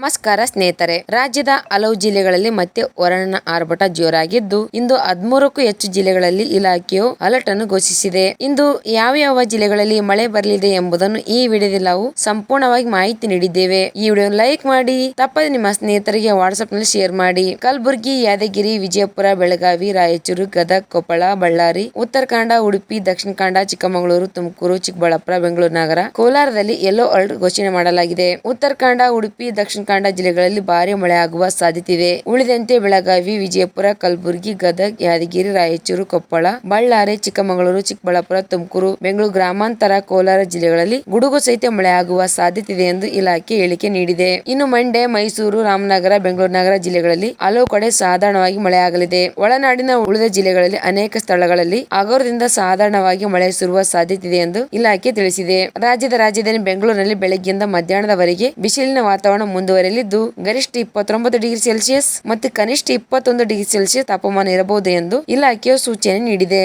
ನಮಸ್ಕಾರ ಸ್ನೇಹಿತರೆ. ರಾಜ್ಯದ ಹಲವು ಜಿಲ್ಲೆಗಳಲ್ಲಿ ಮತ್ತೆ ವರಣನ ಆರ್ಭಟ ಜೋರಾಗಿದ್ದು, ಇಂದು ಹದಿಮೂರಕ್ಕೂ ಹೆಚ್ಚು ಜಿಲ್ಲೆಗಳಲ್ಲಿ ಇಲಾಖೆಯು ಅಲರ್ಟ್ ಅನ್ನು ಘೋಷಿಸಿದೆ. ಇಂದು ಯಾವ ಯಾವ ಜಿಲ್ಲೆಗಳಲ್ಲಿ ಮಳೆ ಬರಲಿದೆ ಎಂಬುದನ್ನು ಈ ವಿಡಿಯೋದಲ್ಲಿ ನಾವು ಸಂಪೂರ್ಣವಾಗಿ ಮಾಹಿತಿ ನೀಡಿದ್ದೇವೆ. ಈ ವಿಡಿಯೋ ಲೈಕ್ ಮಾಡಿ, ತಪ್ಪದೆ ನಿಮ್ಮ ಸ್ನೇಹಿತರಿಗೆ ವಾಟ್ಸ್ಆಪ್ನಲ್ಲಿ ಶೇರ್ ಮಾಡಿ. ಕಲಬುರಗಿ, ಯಾದಗಿರಿ, ವಿಜಯಪುರ, ಬೆಳಗಾವಿ, ರಾಯಚೂರು, ಗದಗ, ಕೊಪ್ಪಳ, ಬಳ್ಳಾರಿ ಉತ್ತರ ಕನ್ನಡ ಉಡುಪಿ, ದಕ್ಷಿಣ ಕನ್ನಡ, ಚಿಕ್ಕಮಗಳೂರು, ತುಮಕೂರು, ಚಿಕ್ಕಬಳ್ಳಾಪುರ, ಬೆಂಗಳೂರು ನಗರ, ಕೋಲಾರದಲ್ಲಿ ಯೆಲ್ಲೋ ಅಲರ್ಟ್ ಘೋಷಣೆ ಮಾಡಲಾಗಿದೆ. ಉತ್ತರ ಕನ್ನಡ ಉಡುಪಿ, ದಕ್ಷಿಣ ಕನ್ನಡ ಜಿಲ್ಲೆಗಳಲ್ಲಿ ಭಾರಿ ಮಳೆಯಾಗುವ ಸಾಧ್ಯತೆ ಇದೆ ಉಳಿದಂತೆ ಬೆಳಗಾವಿ, ವಿಜಯಪುರ, ಕಲಬುರಗಿ, ಗದಗ, ಯಾದಗಿರಿ, ರಾಯಚೂರು, ಕೊಪ್ಪಳ, ಬಳ್ಳಾರಿ, ಚಿಕ್ಕಮಗಳೂರು, ಚಿಕ್ಕಬಳ್ಳಾಪುರ, ತುಮಕೂರು, ಬೆಂಗಳೂರು ಗ್ರಾಮಾಂತರ, ಕೋಲಾರ ಜಿಲ್ಲೆಗಳಲ್ಲಿ ಗುಡುಗು ಸಹಿತ ಮಳೆಯಾಗುವ ಸಾಧ್ಯತೆ ಇದೆ ಎಂದು ಇಲಾಖೆ ಹೇಳಿಕೆ ನೀಡಿದೆ. ಇನ್ನು ಮಂಡ್ಯ, ಮೈಸೂರು, ರಾಮನಗರ, ಬೆಂಗಳೂರು ನಗರ ಜಿಲ್ಲೆಗಳಲ್ಲಿ ಹಲವು ಕಡೆ ಸಾಧಾರಣವಾಗಿ ಮಳೆಯಾಗಲಿದೆ. ಒಳನಾಡಿನ ಉಳಿದ ಜಿಲ್ಲೆಗಳಲ್ಲಿ ಅನೇಕ ಸ್ಥಳಗಳಲ್ಲಿ ಹಗುರದಿಂದ ಸಾಧಾರಣವಾಗಿ ಮಳೆ ಸುರುವ ಸಾಧ್ಯತೆ ಇದೆ ಎಂದು ಇಲಾಖೆ ತಿಳಿಸಿದೆ. ರಾಜ್ಯದ ರಾಜಧಾನಿ ಬೆಂಗಳೂರಿನಲ್ಲಿ ಬೆಳಗ್ಗೆಯಿಂದ ಮಧ್ಯಾಹ್ನದವರೆಗೆ ಬಿಸಿಲಿನ ವಾತಾವರಣ ಮುಂದುವರೆಯಲಿದ್ದು ಗರಿಷ್ಠ ಇಪ್ಪತ್ತೊಂಬತ್ತು ಡಿಗ್ರಿ ಸೆಲ್ಸಿಯಸ್ ಮತ್ತು ಕನಿಷ್ಠ ಇಪ್ಪತ್ತೊಂದು ಡಿಗ್ರಿ ಸೆಲ್ಸಿಯಸ್ ತಾಪಮಾನ ಇರಬಹುದು ಎಂದು ಇಲಾಖೆಯು ಸೂಚನೆ ನೀಡಿದೆ.